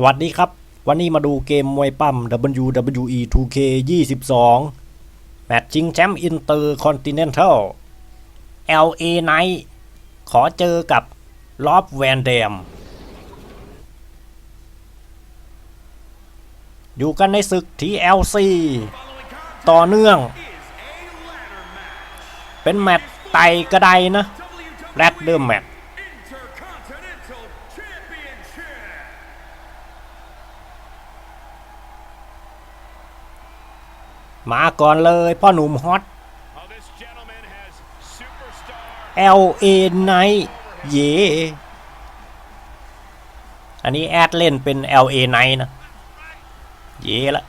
สวัสดีครับ วันนี้มาดูเกมมวยปั้ม WWE 2K 22 แมตช์ชิงแชมป์อินเตอร์คอนติเนนทัล LA Knight ขอเจอกับลอบแวนเดม อยู่กันในศึก TLC ต่อเนื่อง เป็นแมตช์ไต่กระไดนะแรดเดิมแมตช์ มาก่อนเลยพ่อหนุ่มฮอต LA Night เย่อันนี้แอดเล่นเป็น LA Night นะ เย่ละ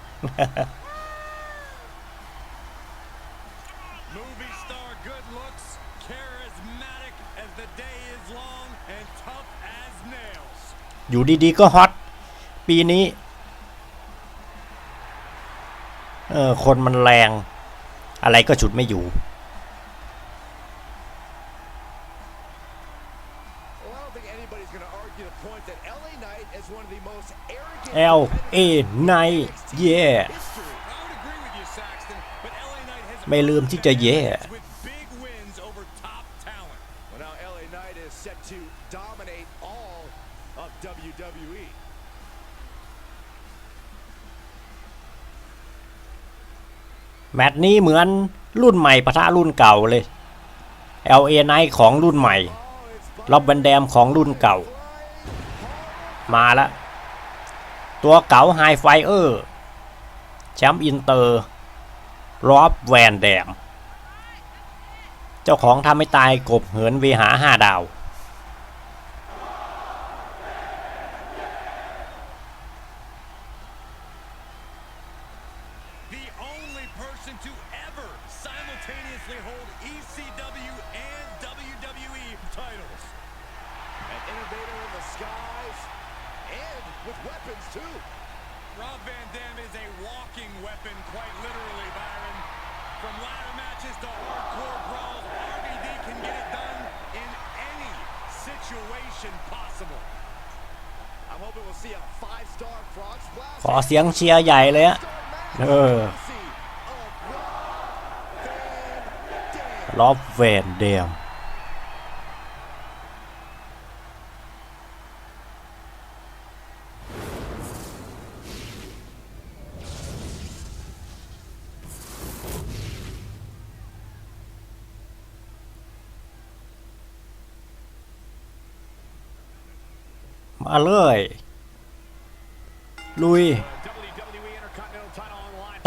อยู่ดีๆก็ฮอต ปีนี้ เออคนมันแรง อะไรก็ฉุดไม่อยู่ L A Night yeah ไม่ลืมที่จะเย่ yeah. แมตช์นี้เหมือนรุ่นใหม่ปะทะรุ่นเก่าเลย LA n i g h t ของรุ่นใหม่ล็อบแวนแดมของรุ่นเก่า มาละ ตัวเก๋าไฮไฟเออร์แชมป์อินเตอร์รอบแวนแดม เจ้าของทำให้ตายกบเหินเวหาห้าดาว person to ever simultaneously hold ECW and WWE titles. an innovator in the skies and with weapons, too. Rob Van Dam is a walking weapon, quite literally, Byron. From ladder matches to hardcore brawls, RVD can get it done in any situation possible. I'm hoping we'll see a five-star frog splash. ขอเสียงเชียร์ใหญ่เลยอะ Start match เออ ลอบแวนเดลมาเลย ลุย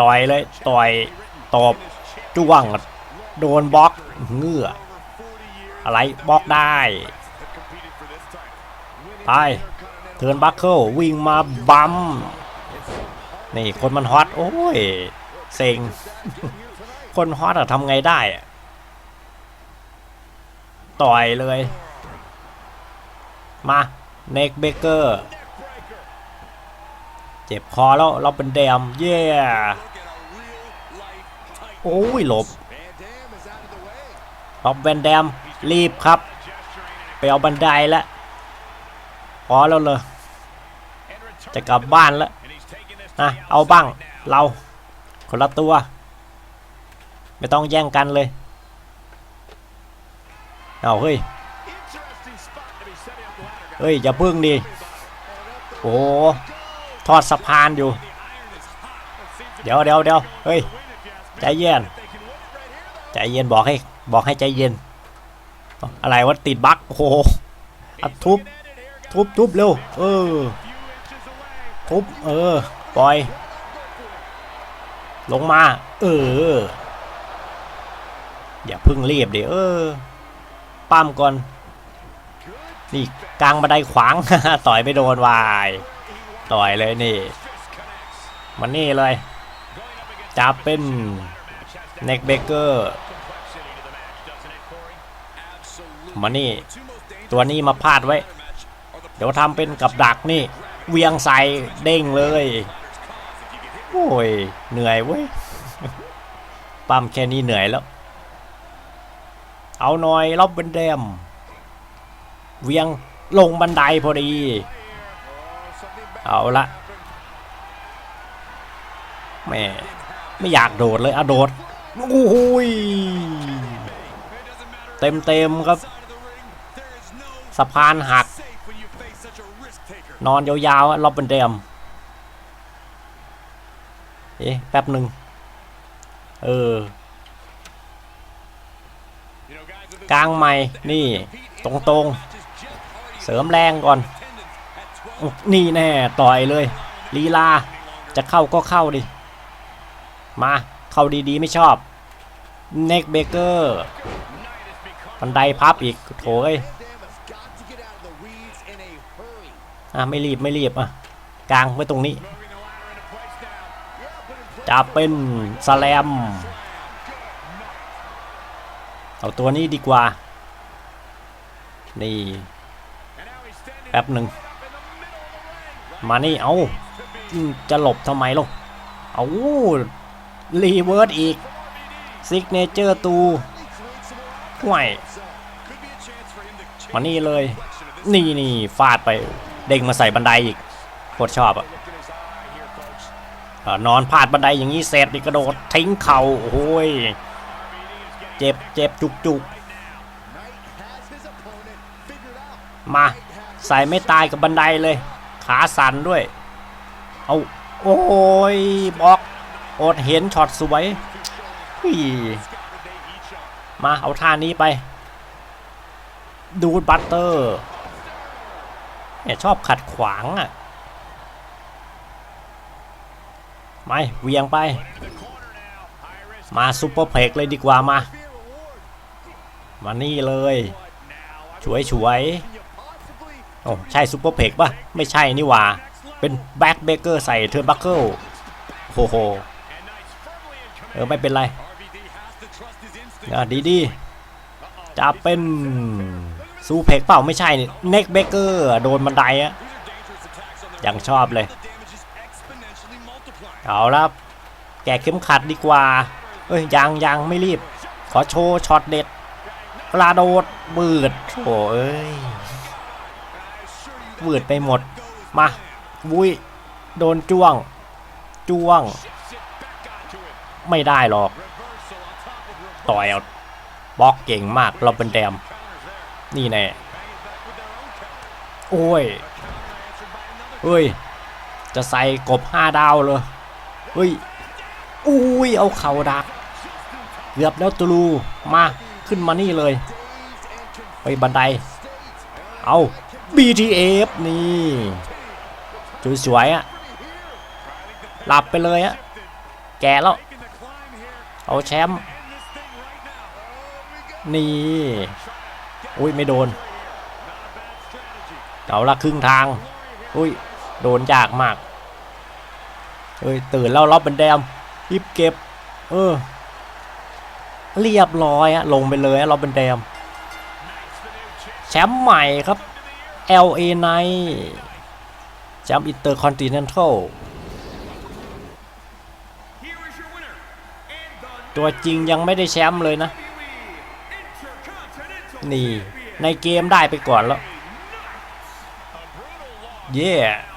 ต่อยเลย ต่อย ตบจ้วง โดนบล็อกเงืออะไรบล็อกได้ไปเทิร์นบัคเคิลวิ่งมาบัมนี่คนมันฮอตโอ้ยเซ็งคนฮอตอะทำไงได้ ต่อยเลย มาเนกเบเกอร์ เจ็บคอแล้วเราเป็นแดมเย่โอ้ยหลบ ออกแวนแดมรีบครับ ไปเอาบันไดแล้วพอแล้วเลยจะกลับบ้านแล้วนะเอาบ้างเรา คนละตัว ไม่ต้องแย่งกันเลย เอาเฮ้ย เฮ้ยอย่าพึ่งดิโอ้ทอดสะพานอยู่ เดี๋ยวเดี๋ยวเดี๋ยวเฮ้ย ใจเย็น ใจเย็นบอกให้ บอกให้ใจเย็น อะไรวะติดบั๊กโอ้โหอะทุบ ทุบทุบเร็ว เออ ทุบ เออ ปล่อย ลงมา เออ อย่าพึ่งรีบเดี๋ยวเออปั้มก่อน นี่กลางบันไดขวาง ต่อยไม่โดนวาย ต่อยเลยนี่ มันนี่เลยจับเป็นเน็กเบเกอร์ มานี่ ตัวนี้มาพาดไว้ เดี๋ยวทำเป็นกับดักนี่ เวียงใส่เด้งเลย โอ้ย เหนื่อยเว้ย ปั๊มแค่นี้เหนื่อยแล้ว เอาหน่อยรอบเป็นแดม เวียงลงบันไดพอดี เอาละแม่ไม่อยากโดดเลยอะโดดโอ้โหยเต็มเต็มๆครับ สะพานหัก นอนยาวๆรอบเป็นเดมเอ๊ะแป๊บหนึ่งเออกลางใหม่นี่ตรงๆ เสริมแรงก่อน นี่แน่ต่อยเลย ลีลา จะเข้าก็เข้าดิ มา เข้าดีๆ ไม่ชอบ เน็กเบเกอร์บันไดพับอีกโถเอ้ย อะไม่รีบไม่รีบอะกลางไว้ตรงนี้ จะเป็นสแลม เอาตัวนี้ดีกว่า นี่แป๊บหนึ่ง มานี่เอาจะหลบทำไมลูกเอารีเวิร์สอีกซิกเนเจอร์ตูห่วยมานี่เลย นี่นี่ฟาดไปเด้งมาใส่บันไดอีกโคตรชอบอะอะนอนพาดบันไดอย่างนี้เสร็จนี่กระโดดทิ้งเข่าโอ้ยเจ็บเจ็บจุกจุกมาใส่ไม่ตายกับบันไดเลย ขาสั่นด้วย เอาโอ้ยบล็อกอดเห็นช็อตสวยอุ้ยมาเอาท่านี้ไป ดูดบัตเตอร์ เนี่ยชอบขัดขวางอะไม่เวียงไป มาซุปเปอร์เพกเลยดีกว่ามา มานี่เลยฉวยฉวยๆโอ้ใช่ซุปเปอร์เพกปะไม่ใช่นี่หว่า เป็นแบ็กเบเกอร์ใส่เทอร์บัคเกิลโอ้โหเออไม่เป็นไรอะดีดีจะเป็น ซูเพกเปล่าไม่ใช่เน็กเบเกอร์โดนบันไดอะยังชอบเลย เอาละแกะเข็มขัดดีกว่า เอ้ยยังยังไม่รีบ ขอโชว์ช็อตเด็ดกระโดดบืดโอ้เอ้ยบืดไปหมด มาวุ้ยโดนจ้วง จ้วง ไม่ได้หรอก ต่อยเอาบล็อกเก่งมากเราเป็นแดม นี่แน่โอ้ยเฮ้ย จะใส่กบห้าดาวเลยเฮ้ยอุ้ยเอาเข่าดักเกือบแล้วตูลูมาขึ้นมานี่เลย ไปบันได เอา BTF นี่สวยๆอะหลับไปเลยอะแกแล้ว เอาแชมป์ นี่ อุ้ยไม่โดนเอาละครึ่งทาง อุ้ยโดนยากมากเฮ้ยตื่นแล้วรอบเป็นแดมรีบเก็บ เออ เรียบร้อยอะลงไปเลยอะรอบเป็นแดมแชมป์ใหม่ครับ LA Knight แชมป์อินเตอร์คอนติเนนทัลตัวจริงยังไม่ได้แชมป์เลยนะ นี่ ในเกมได้ไปก่อนแล้ว เย่ yeah.